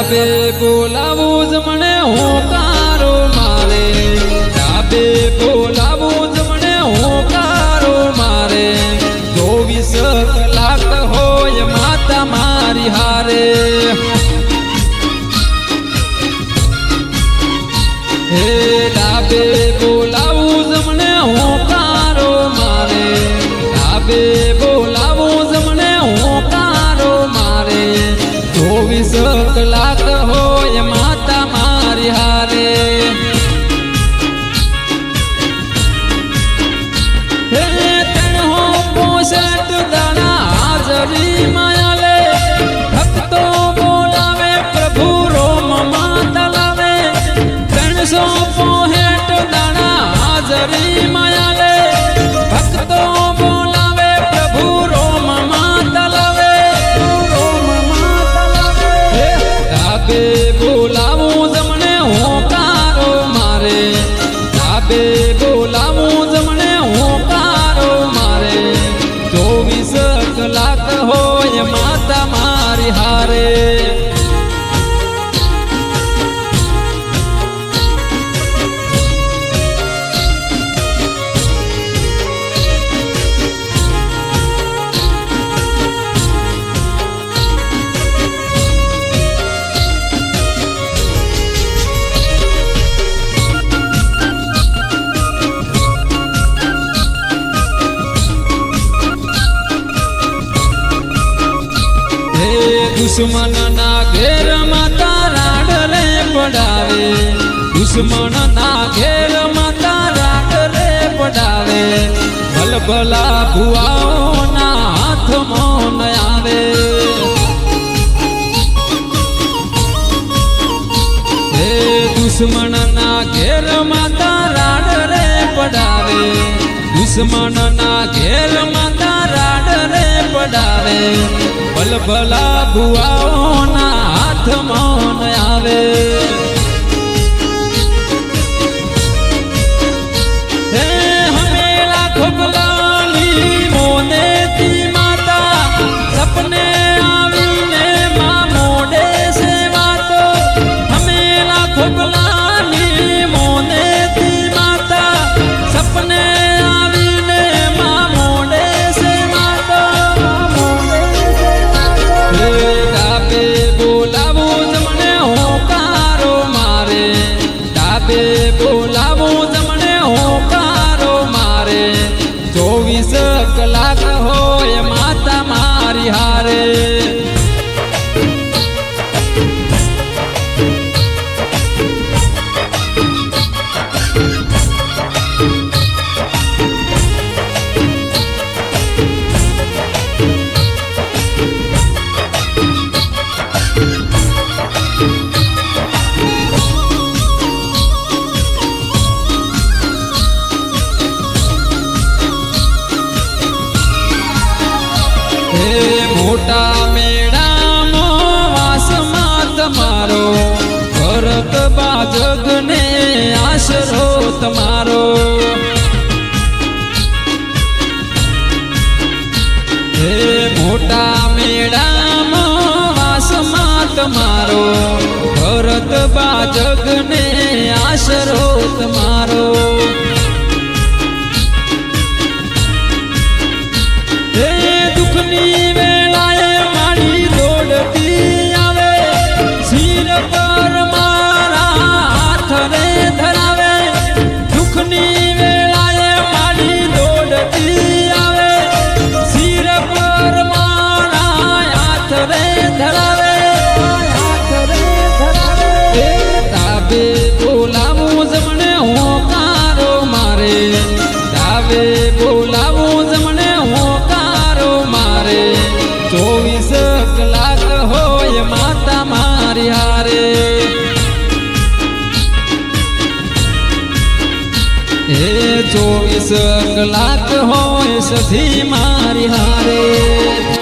ડાબે બોલાવું જ મને હોકારો મારે. ડાબે બોલાવું જ મને હોકારો મારે. ચોવીસ કલાક હોય માતા મારી હારે. હે ડાબે ડાબે દુશ્મન ના ઘેર માતા રાડલે પડાવે. દુશ્મન ના ઘેર માતા રાડલે પડાવે. ભલભલા ભુવાઓના હાથમાં ન આવે. હે દુશ્મન ના ઘેર માતા રાડલે પડાવે. દુશ્મન ના ઘેર માતા રાડલે પડાવે. ભલભલા ભુવાઓ ના હાથમાં આવે. હે મોટા મેળામાં વાસમાં તમારો, ભરત બાજગને આશરો તમારો. હે મોટા મેળામાં વાસમાં તમારો, ભરત બાજગને આશરો તમારો. એ ચોવીસ કલાક હોય સધી મારી હારે.